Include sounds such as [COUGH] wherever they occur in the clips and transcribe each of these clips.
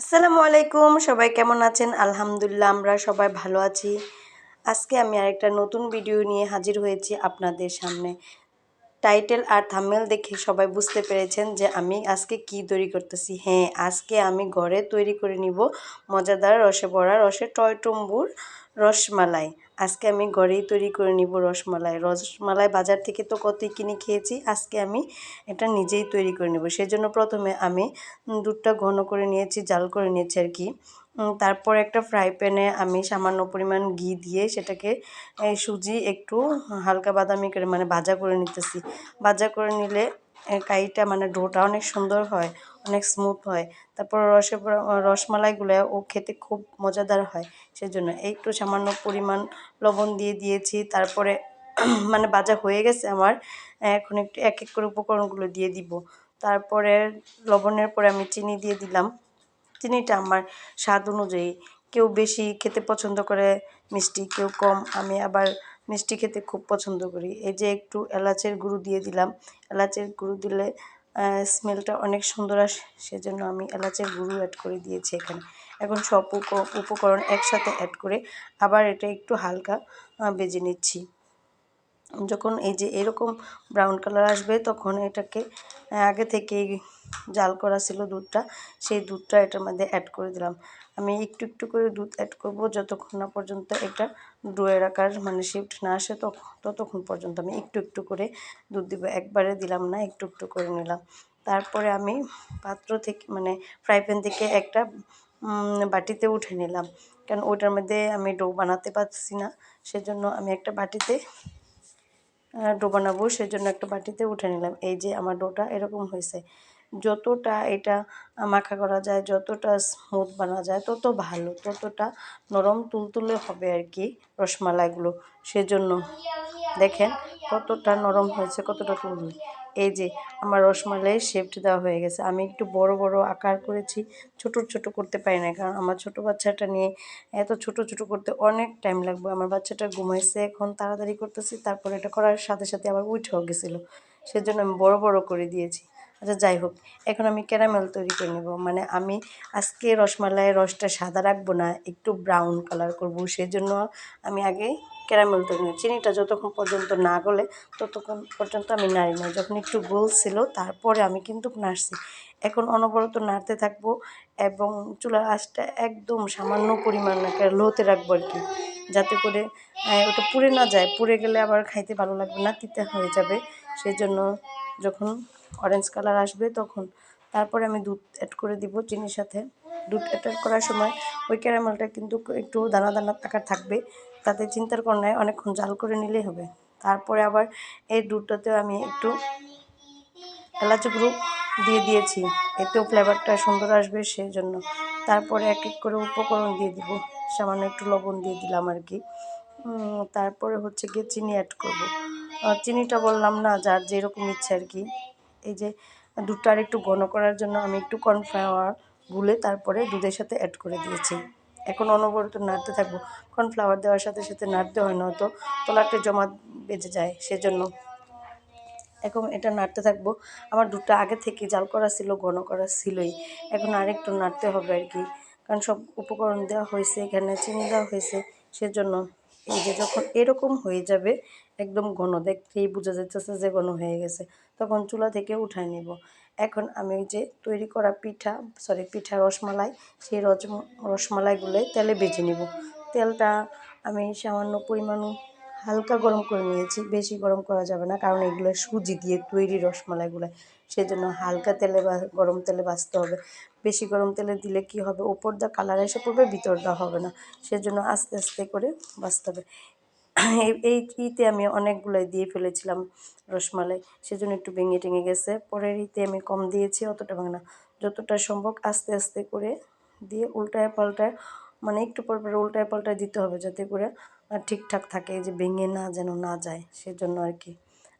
আসসালামু আলাইকুম, সবাই কেমন আছেন? আলহামদুলিল্লাহ, আমরা সবাই ভালো আছি। আজকে আমি আরেকটা নতুন ভিডিও নিয়ে হাজির হয়েছি আপনাদের সামনে। টাইটেল আর থামেল দেখে সবাই বুঝতে পেরেছেন যে আমি আজকে কি তৈরি করতেছি। হ্যাঁ আজকে আমি ঘরে তৈরি করে নিব মজাদার রসে বড়া রসে টয়টম্বুর রসমালাই। আজকে আমি ঘরেই তৈরি করে নিব রসমালাই। রসমালাই বাজার থেকে তো কতই কিনে খেয়েছি, আজকে আমি এটা নিজেই তৈরি করে নেব। সেজন্য প্রথমে আমি দুধটা ঘন করে নিয়েছি, জাল করে নিয়েছি আর কি। তারপর একটা ফ্রাই প্যানে আমি সামান্য পরিমাণ ঘি দিয়ে সেটাকে সুজি একটু হালকা বাদামি করে মানে ভাজা করে নিতেছি। ভাজা করে নিলে কাইটা মানে ডোটা অনেক সুন্দর হয়, অনেক স্মুথ হয়। তারপর রসে রসমালাইগুলো ও খেতে খুব মজাদার হয়, সেজন্য একটু সামান্য পরিমাণ লবণ দিয়ে দিয়েছি। তারপরে [CLEARS THROAT] মানে ভাজা হয়ে গেছে আমার, এখন একটু এক এক করে উপকরণগুলো দিয়ে দিব। তারপরে লবণের পরে আমি চিনি দিয়ে দিলাম। চিনিটা আমার স্বাদ অনুযায়ী, কেউ বেশি খেতে পছন্দ করে মিষ্টি, কেউ কম। আমি আবার মিষ্টি খেতে খুব পছন্দ করি। এই যে একটু এলাচের গুঁড়ো দিয়ে দিলাম। এলাচের গুঁড়ো দিলে স্মেলটা অনেক সুন্দর আসে, সেজন্য আমি এলাচের গুঁড়ো অ্যাড করে দিয়েছি এখানে। এখন সব উপ- উপকরণ একসাথে অ্যাড করে আবার এটা একটু হালকা বেজে নিচ্ছি। যখন এই যে এরকম ব্রাউন কালার আসবে, তখন এটাকে আগে থেকেই জাল করা ছিল দুধটা। সেই দুধটা এটার মধ্যে অ্যাড করে দিলাম। আমি একটু একটু করে দুধ অ্যাড করব, যতক্ষণ না পর্যন্ত এটা ডোয়ের আকার মানে শিফট না আসে ততক্ষণ পর্যন্ত আমি একটু একটু করে দুধ দিব। একবারে দিলাম না, একটু একটু করে নিলাম। তারপরে আমি পাত্র থেকে মানে ফ্রাই প্যান থেকে একটা বাটিতে উঠে নিলাম। কারণ ওইটার মধ্যে আমি ডো বানাতে পারছি না, সেজন্য আমি একটা বাটিতে ডো বানাবো, সেজন্য একটা বাটিতে উঠে নিলাম। এই যে আমার ডোটা এরকম হয়েছে। যতটা এটা মাখা করা যায়, যতটা স্মুথ বানা যায়, তত ভালো, ততটা নরম তুলতুলে হবে আর কি রসমালাইগুলো। সেজন্য দেখেন কতটা নরম হয়েছে, কতটা তুলতুলে এই যে আমার রসমালাই শেপড দেওয়া হয়ে গেছে। আমি একটু বড় বড় আকার করেছি, ছোট ছোট করতে পারি না কারণ আমার ছোট বাচ্চাটা নিয়ে এত ছোট ছোট করতে অনেক টাইম লাগবে। আমার বাচ্চাটা ঘুমাইছে এখন, তাড়াতাড়ি করতেছি, তারপরে এটা করার সাথে সাথে আবার উঠেও গেছিল। সেজন্য আমি বড় বড় করে দিয়েছি। আচ্ছা যাই হোক, এখন আমি ক্যারামেল তৈরি করে নেব। মানে আমি আজকে রসমালাইয়ের রসটা সাদা রাখব না, একটু ব্রাউন কালার করব। সেজন্য আমি আগে ক্যারামেল তৈরি নেব চিনিটা যতক্ষণ পর্যন্ত না গলে, ততক্ষণ পর্যন্ত আমি নাড়ি না যখন একটু গোল ছিল, তারপরে আমি কিন্তু নাড়ছি। এখন অনবরত নাড়তে থাকব এবং চুলার আঁচটা একদম সামান্য পরিমাণ লোতে রাখব আর কি। যাতে করে ওটা পুড়ে না যায়। পুড়ে গেলে আবার খাইতে ভালো লাগবে না, তিতে হয়ে যাবে। সেই জন্য যখন অরেঞ্জ কালার আসবে তখন তারপরে আমি দুধ অ্যাড করে দিব চিনির সাথে। দুধ অ্যাড করার সময় ওই ক্যারামেলটা কিন্তু একটু দানা দানা আকার থাকবে। তাতে চিন্তার করায় অনেকক্ষণ জাল করে নিলেই হবে। তারপরে আবার এই দুধটাতেও আমি একটু এলাচ গুঁড়ো দিয়ে দিয়েছি। এতেও ফ্লেভারটা সুন্দর আসবে সেই জন্য তারপরে এক এক করে উপকরণ দিয়ে দিব। সামান্য একটু লবণ দিয়ে দিলাম আর কি। তারপরে হচ্ছে গিয়ে চিনি অ্যাড করব। চিনিটা বললাম না, যার যেরকম ইচ্ছে আর কি। এই যে দুধটা আর একটু ঘন করার জন্য আমি একটু কর্নফ্লাওয়ার গুলে তারপরে দুধের সাথে অ্যাড করে দিয়েছি। এখন অনবরত নাড়তে থাকব। কারণ ফ্লাওয়ার দেওয়ার সাথে সাথে নাড়তে হয় না নয়তো তলাতে জমা বেজে যায় সেজন্য। এখন এটা নাড়তে থাকব। আমার দুটো আগে থেকে জাল করা ছিল, ঘন করা ছিলই। এখন আরেকটু নাড়তে হবে আর কি। কারণ সব উপকরণ দেওয়া হয়েছে, এখানে চিনি দেওয়া হয়েছে, সেজন্য। এই যে যখন এরকম হয়ে যাবে, একদম ঘন, দেখতেই বোঝা যাচ্ছে যে ঘন হয়ে গেছে, তখন চুলা থেকে উঠায় নিব। এখন আমি যে তৈরি করা পিঠা সরি পিঠা রসমালাই, সেই রস রসমালাইগুলো তেলে বেজে নিব। তেলটা আমি সামান্য পরিমাণ হালকা গরম করে নিয়েছি, বেশি গরম করা যাবে না, কারণ এগুলো সুজি দিয়ে তৈরি রসমালাইগুলো সেই জন্য হালকা তেলে বা, গরম তেলে ভাজতে হবে। বেশি গরম তেলে দিলে কি হবে? ওপর দা কালার এসে পড়বে, ভিতর দা হবে না। সেজন্য আস্তে আস্তে করে ভাজতে হবে। এই এই ইতে আমি অনেকগুলোই দিয়ে ফেলেছিলাম রসমালাই। সেজন্য একটু ভেঙে টেঙে গেছে। পরের ইতে আমি কম দিয়েছি, অতটা ভাঙে না। যতটা সম্ভব আস্তে আস্তে করে দিয়ে উল্টায় পাল্টায় মানে একটু পর পর উল্টায় পাল্টায় দিতে হবে যাতে করে ঠিকঠাক থাকে যে ভেঙে না যেন না যায়। সেজন্য আর কি।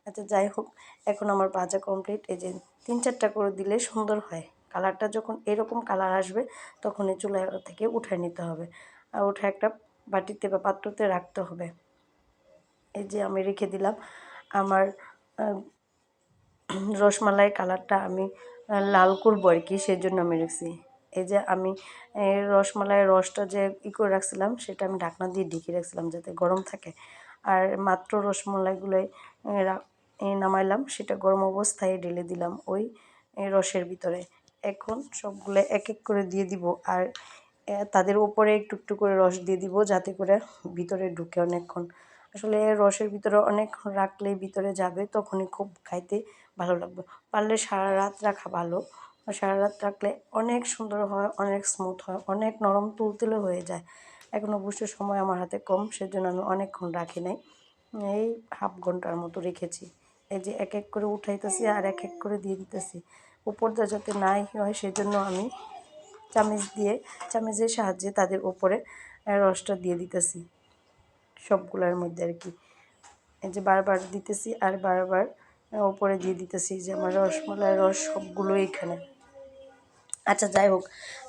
আচ্ছা যাই হোক, এখন আমার ভাজা কমপ্লিট এই যে তিন চারটা করে দিলে সুন্দর হয়। কালারটা যখন এরকম কালার আসবে, তখন এই চুলা থেকে উঠায় নিতে হবে। আর উঠে একটা বাটিতে বা পাত্রতে রাখতে হবে। এই যে আমি রেখে দিলাম আমার রসমালাই কালারটা আমি লাল করব আর কি সেই জন্য আমি রেখেছি। এই যে আমি এই রসমালাইয়ের রসটা যে ই করে রাখছিলাম, সেটা আমি ঢাকনা দিয়ে ঢেকে রাখছিলাম যাতে গরম থাকে। আর মাত্র রসমালাইগুলোই নামাইলাম, সেটা গরম অবস্থায় ঢেলে দিলাম ওই রসের ভিতরে। এখন সবগুলো এক এক করে দিয়ে দিব আর তাদের উপরে একটু একটু করে রস দিয়ে দিব যাতে করে ভিতরে ঢুকে অনেকক্ষণ। আসলে রসের ভিতরে অনেকক্ষণ রাখলেই ভিতরে যাবে, তখনই খুব খাইতে ভালো লাগবে। পারলে সারা রাত রাখা ভালো। সারা রাত রাখলে অনেক সুন্দর হয়, অনেক স্মুথ হয়, অনেক নরম তুলতুলে হয়ে যায়। এখন অবশ্য সময় আমার হাতে কম, সেজন্য আমি অনেকক্ষণ রাখি নাই। এই হাফ ঘণ্টার মতো রেখেছি। এই যে এক এক করে উঠাইতেছি আর এক এক করে দিয়ে দিতেছি। উপরটা যাতে নাই হয়, সেজন্য আমি চামচ দিয়ে, চামচের সাহায্যে তাদের উপরে রসটা দিয়ে দিতেছি। সবগুলোর মধ্যে আর কি। এই যে বারবার দিতেছি আর বারবার উপরে দিয়ে দিতেছি যে আমার রসমালাই রস সবগুলো এখানে। আচ্ছা যাই হোক,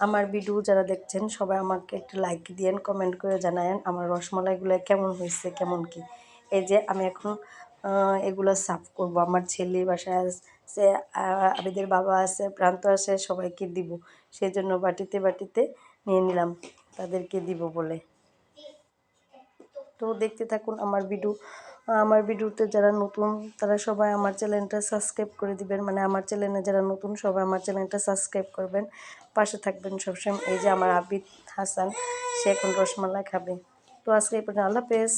আমার ভিডিও যারা দেখছেন, সবাই আমাকে একটু লাইক দিয়েন কমেন্ট করে জানায়েন, আমার রসমালাইগুলো কেমন হয়েছে, কেমন কি? এই যে আমি এখন এগুলো সাফ করব। আমার ছেলে বাসায় আছে আবিদের বাবা আছে, প্রান্ত আছে, সবাইকে দিব। সেই জন্য বাটিতে বাটিতে নিয়ে নিলাম, তাদেরকে দিব বলে। তো দেখতে থাকুন আমার ভিডিও আমার ভিডিওতে যারা নতুন, তারা সবাই আমার চ্যানেলটা সাবস্ক্রাইব করে দিবেন। মানে আমার চ্যানেলে যারা নতুন, সবাই আমার চ্যানেলটা সাবস্ক্রাইব করবেন। পাশে থাকবেন সবসময়। এই যে আমার আবিদ হাসান, সে এখন রসমালাই খাবে। তো আজকে এই পর্যন্ত। আল্লাহ হাফেজ।